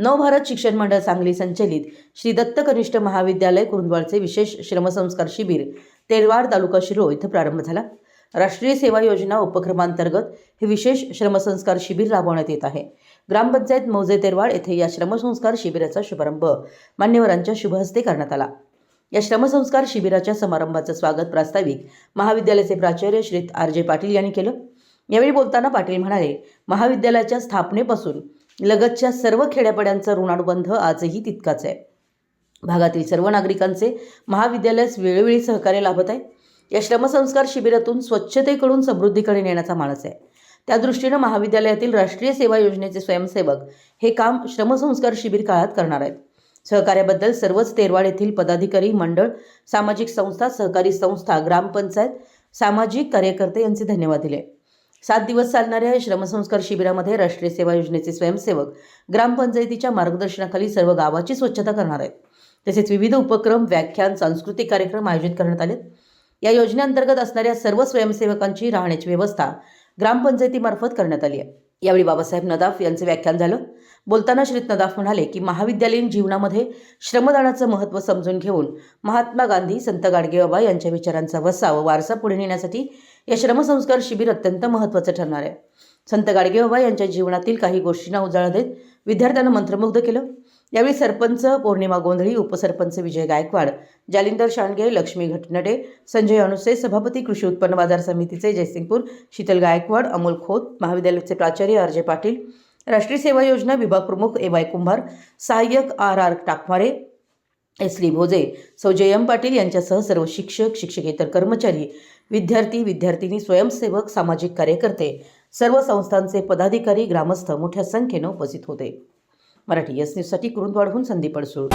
नवभारत शिक्षण मंडळ सांगली संचलित श्री दत्त कनिष्ठ महाविद्यालय कुरुंदवाडचे विशेष श्रमसंस्कार शिबिर तेरवाड तालुका शिरो इथं प्रारंभ झाला. राष्ट्रीय सेवा योजना उपक्रमांतर्गत हे विशेष श्रमसंस्कार शिबिर राबवण्यात येत आहे. ग्रामपंचायत मौजे तेरवाड येथे या श्रमसंस्कार शिबिराचा शुभारंभ मान्यवरांच्या शुभहस्ते करण्यात आला. या श्रमसंस्कार शिबिराच्या समारंभाचं स्वागत प्रास्ताविक महाविद्यालयाचे प्राचार्य श्री आर जे पाटील यांनी केलं. यावेळी बोलताना पाटील म्हणाले महाविद्यालयाच्या स्थापनेपासून लगतच्या सर्व खेड्यापाड्यांचा ऋणानुबंध आजही तितकाच आहे. भागातील सर्व नागरिकांचे महाविद्यालयास वेळोवेळी सहकार्य लाभत आहे. या श्रमसंस्कार शिबिरातून स्वच्छतेकडून समृद्धीकडे नेण्याचा मानस आहे. त्या दृष्टीनं महाविद्यालयातील राष्ट्रीय सेवा योजनेचे स्वयंसेवक हे काम श्रमसंस्कार शिबिर काळात करणार आहेत. सहकार्याबद्दल सर्वच तेरवाड येथील पदाधिकारी मंडळ सामाजिक संस्था सहकारी संस्था ग्रामपंचायत सामाजिक कार्यकर्ते यांचे धन्यवाद दिले. सात दिवस चालणाऱ्या या श्रमसंस्कार शिबिरामध्ये राष्ट्रीय सेवा योजनेचे स्वयंसेवक ग्रामपंचायतीच्या मार्गदर्शनाखाली सर्व गावाची स्वच्छता करणार आहेत. तसेच विविध उपक्रम व्याख्यान सांस्कृतिक कार्यक्रम आयोजित करण्यात आले या योजनेअंतर्गत असणाऱ्या सर्व स्वयंसेवकांची राहण्याची व्यवस्था ग्रामपंचायतीमार्फत करण्यात आली आहे. यावेळी बाबासाहेब नदाफ यांचे व्याख्यान झालं. बोलताना श्री नदाफ म्हणाले की महाविद्यालयीन जीवनामध्ये श्रमदानाचं महत्त्व समजून घेऊन महात्मा गांधी संत गाडगेबाबा यांच्या विचारांचा वसा व वारसा पुढे नेण्यासाठी या श्रमसंस्कार शिबिर अत्यंत महत्त्वाचं ठरणार आहे. संत गाडगेबाबा यांच्या जीवनातील काही गोष्टींना उजाळा देत विद्यार्थ्यांना मंत्रमुग्ध केलं. यावेळी सरपंच पौर्णिमा गोंधळी उपसरपंच विजय गायकवाड जालिंदर शांडगे लक्ष्मी घटनडे संजय अनुसे सभापती कृषी उत्पन्न बाजार समितीचे जयसिंगपूर शीतल गायकवाड अमोल खोत महाविद्यालयाचे प्राचार्य आर जे पाटील राष्ट्रीय सेवा योजना विभाग प्रमुख ए वाय कुंभार सहाय्यक R R Takmare S L Bhoje सौ जयम पाटील यांच्यासह सर्व शिक्षक शिक्षकेतर कर्मचारी विद्यार्थी विद्यार्थिनी स्वयंसेवक सामाजिक कार्यकर्ते सर्व संस्थांचे पदाधिकारी ग्रामस्थ मोठ्या संख्येनं उपस्थित होते. मराठी एस न्यूजसाठी कुरुंदवाडहून संदीप अडसूळ.